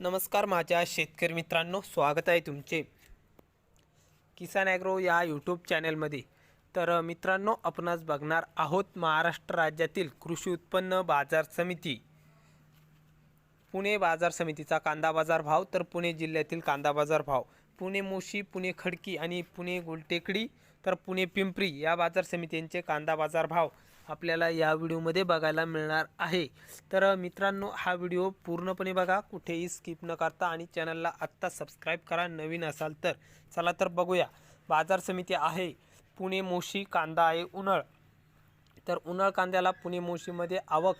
नमस्कार माझ्या शेतकरी मित्रांनो स्वागत आहे तुमचे. किसान ॲग्रो या यूट्यूब चॅनलमध्ये. तर मित्रांनो आपणास बघणार आहोत महाराष्ट्र राज्यातील कृषी उत्पन्न बाजार समिती. पुणे बाजार समितीचा कांदा बाजार भाव तर पुणे जिल्ह्यातील कांदा बाजार भाव. पुणे मोशी पुणे खडकी आणि पुणे गुलटेकडी तर पुणे पिंपरी या बाजार समित्यांचे कांदा बाजार भाव. आपल्याला या व्हिडिओमध्ये बघायला मिळणार आहे. तर मित्रांनो हा व्हिडिओ पूर्णपणे बघा कुठेही स्किप न करता आणि चॅनलला आत्ता सबस्क्राईब करा नवीन असाल तर. चला तर बघूया. बाजार समिती आहे पुणे मोशी कांदा आहे उन्हाळ. तर उन्हाळ कांद्याला पुणे मोशीमध्ये आवक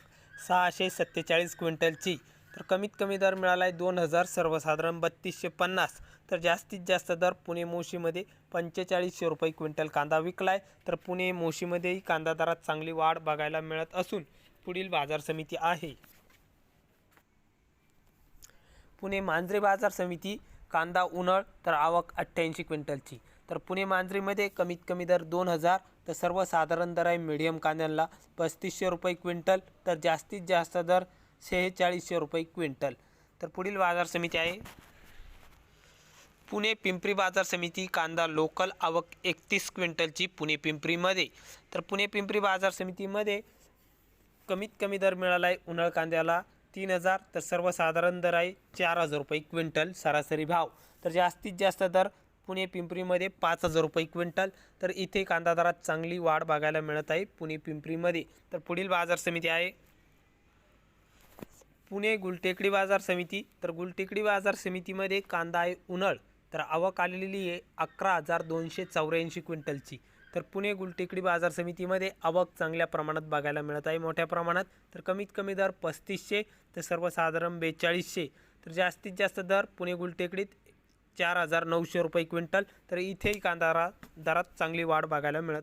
सहाशे सत्तेचाळीस क्विंटलची. तर कमीत कमी दर मिळाला आहे दोन हजार सर्वसाधारण बत्तीसशे पन्नास. तर जास्तीत जास्त दर पुणे मोशीमध्ये पंचेचाळीसशे रुपये क्विंटल कांदा विकला आहे तर पुणे मोशीमध्येही कांदा दरात चांगली वाढ बघायला मिळत असून पुढील बाजार समिती आहे. पुणे मांजरे बाजार समिती कांदा उन्हाळ तर आवक अठ्ठ्याऐंशी क्विंटलची. तर पुणे मांजरीमध्ये कमीत कमी दर दोन हजार तर सर्वसाधारण दर आहे मिडियम कांद्यांना पस्तीसशे रुपये क्विंटल तर जास्तीत जास्त दर शेहेचाळीसशे रुपये क्विंटल. तर पुढील बाजार समिती आहे. पुणे पिंपरी बाजार समिती कांदा लोकल आवक एकतीस क्विंटलची पुणे पिंपरीमध्ये. तर पुणे पिंपरी बाजार समितीमध्ये कमीत कमी दर मिळाला आहे उन्हाळ कांद्याला तीन हजार तर सर्वसाधारण दर आहे चार हजार रुपये क्विंटल सरासरी भाव. तर जास्तीत जास्त दर पुणे पिंपरीमध्ये पाच हजार रुपये क्विंटल. तर इथे कांदा दरात चांगली वाढ बघायला मिळत आहे पुणे पिंपरीमध्ये. तर पुढील बाजार समिती आहे पुणे गुलटेकडी बाजार समिती. तर गुलटेकडी बाजार समितीमध्ये कांदा आहे उन्हाळ. तर आवक आलेली आहे अकरा हजार दोनशे चौऱ्याऐंशी क्विंटलची. तर पुणे गुलटेकडी बाजार समितीमध्ये आवक चांगल्या प्रमाणात बघायला मिळत आहे. मोठ्या प्रमाणात तर कमीत कमी दर पस्तीसशे तर सर्वसाधारण बेचाळीसशे. तर जास्तीत जास्त दर पुणे गुलटेकडीत चार हजार नऊशे रुपये क्विंटल. तर इथेही कांदा दरात चांगली वाढ बघायला मिळत